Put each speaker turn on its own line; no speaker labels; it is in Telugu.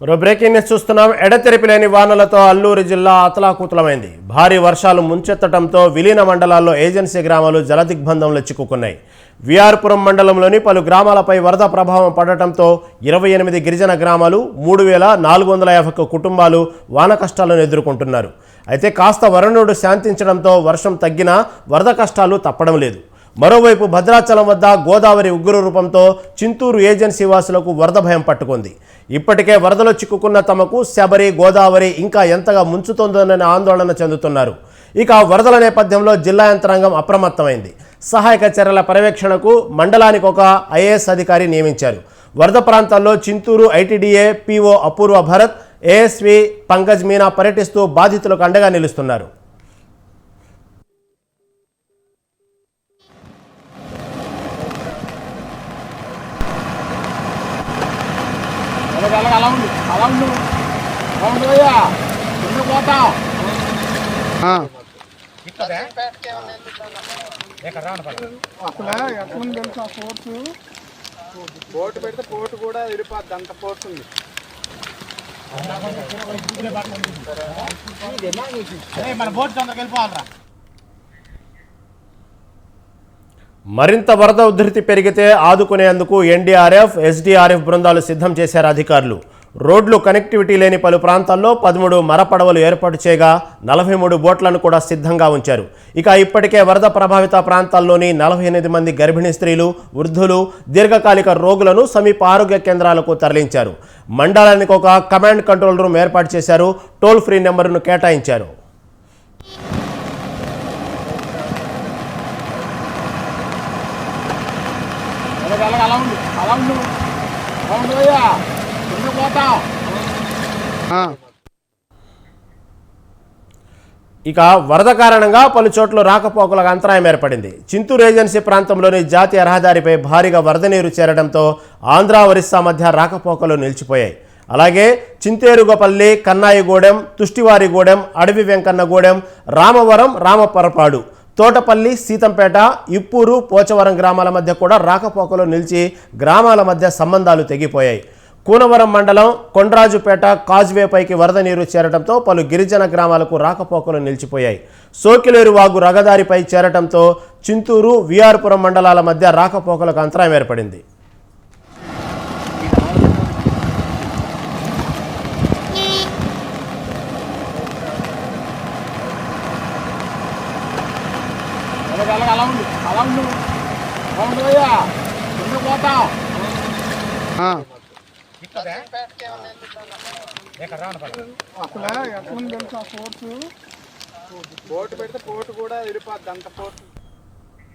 మరో బ్రేకింగ్ న్యూస్ చూస్తున్నాం. ఎడతెరిపి లేని వానలతో అల్లూరు జిల్లా అతలాకుతలమైంది. భారీ వర్షాలు ముంచెత్తడంతో విలీన మండలాల్లో ఏజెన్సీ గ్రామాలు జలదిగ్బంధంలో చిక్కుకున్నాయి. విఆర్పురం మండలంలోని పలు గ్రామాలపై వరద ప్రభావం పడటంతో ఇరవై ఎనిమిది గిరిజన గ్రామాలు మూడు వేల నాలుగు వందల యాభై ఒక్క కుటుంబాలు వాన కష్టాలను ఎదుర్కొంటున్నారు. అయితే కాస్త వరుణుడు శాంతించడంతో వర్షం తగ్గినా వరద కష్టాలు తప్పడం లేదు. మరోవైపు భద్రాచలం వద్ద గోదావరి ఉగ్ర రూపంతో చింతూరు ఏజెన్సీ వాసులకు వరద భయం పట్టుకుంది. ఇప్పటికే వరదలో చిక్కుకున్న తమకు శబరి గోదావరి ఇంకా ఎంతగా ముంచుతోందోనని ఆందోళన చెందుతున్నారు. ఇక వరదల నేపథ్యంలో జిల్లా యంత్రాంగం అప్రమత్తమైంది. సహాయక చర్యల పర్యవేక్షణకు మండలానికి ఒక ఐఏఎస్ అధికారి నియమించారు. వరద ప్రాంతాల్లో Chintur ITDA PO Apoorva Bharat ASV Pankaj Meena పర్యటిస్తూ బాధితులకు అండగా నిలుస్తున్నారు.
అలా ఉండు అలా ఉండు. అయ్యా. కింద పోతాం. అసలు ఎట్లుంది తెలుసా ఫోర్స్ పోటు పెడితే పోటు కూడా విరిపోద్ది అంత ఫోర్స్ ఉంది. మన బోట్ తొందరకి వెళ్ళిపోవాలరా.
మరింత వరద ఉధృతి పెరిగితే ఆదుకునేందుకు ఎన్డీఆర్ఎఫ్ ఎస్డీఆర్ఎఫ్ బృందాలు సిద్ధం చేశారు అధికారులు. రోడ్లు కనెక్టివిటీ లేని పలు ప్రాంతాల్లో పదమూడు మరపడవలు ఏర్పాటు చేయగా నలభై మూడు బోట్లను కూడా సిద్ధంగా ఉంచారు. ఇక ఇప్పటికే వరద ప్రభావిత ప్రాంతాల్లోని నలభై ఎనిమిది మంది గర్భిణీ స్త్రీలు వృద్ధులు దీర్ఘకాలిక రోగులను సమీప ఆరోగ్య కేంద్రాలకు తరలించారు. మండలానికి ఒక కమాండ్ కంట్రోల్ రూమ్ ఏర్పాటు చేశారు. టోల్ ఫ్రీ నెంబర్ను కేటాయించారు.
అలాగే అలాగే అలా ఉండు అలా ఉండు. అలా ఉండు అయ్యా. కింద పోతాం
ఇక వరద కారణంగా పలు చోట్ల రాకపోకలకు అంతరాయం ఏర్పడింది. చింతూరు ఏజెన్సీ ప్రాంతంలోని జాతీయ రహదారిపై భారీగా వరద నీరు చేరడంతో ఆంధ్ర ఒరిస్సా మధ్య రాకపోకలు నిలిచిపోయాయి. అలాగే చింతేరుగపల్లి కన్నాయిగూడెం తుష్టివారిగూడెం అడవి వెంకన్నగూడెం రామవరం రామపరపాడు తోటపల్లి సీతంపేట ఇప్పూరు పోచవరం గ్రామాల మధ్య కూడా రాకపోకలు నిలిచి గ్రామాల మధ్య సంబంధాలు తెగిపోయాయి. కూనవరం మండలం కొండ్రాజుపేట కాజ్వేపైకి వరద నీరు చేరడంతో పలు గిరిజన గ్రామాలకు రాకపోకలు నిలిచిపోయాయి. సోకిలేరు వాగు రగదారిపై చేరటంతో చింతూరు విఆర్పురం మండలాల మధ్య రాకపోకలకు అంతరాయం ఏర్పడింది.
అలాగే అలాగే అలా ఉండు అలా ఉండు. అలా ఉండు అయ్యా కింద పోతాం అసలు ఎట్లుంది తెలుసా ఫోర్స్? పోటు పెడితే పోటు కూడా విరిపోద్ది అంత ఫోర్స్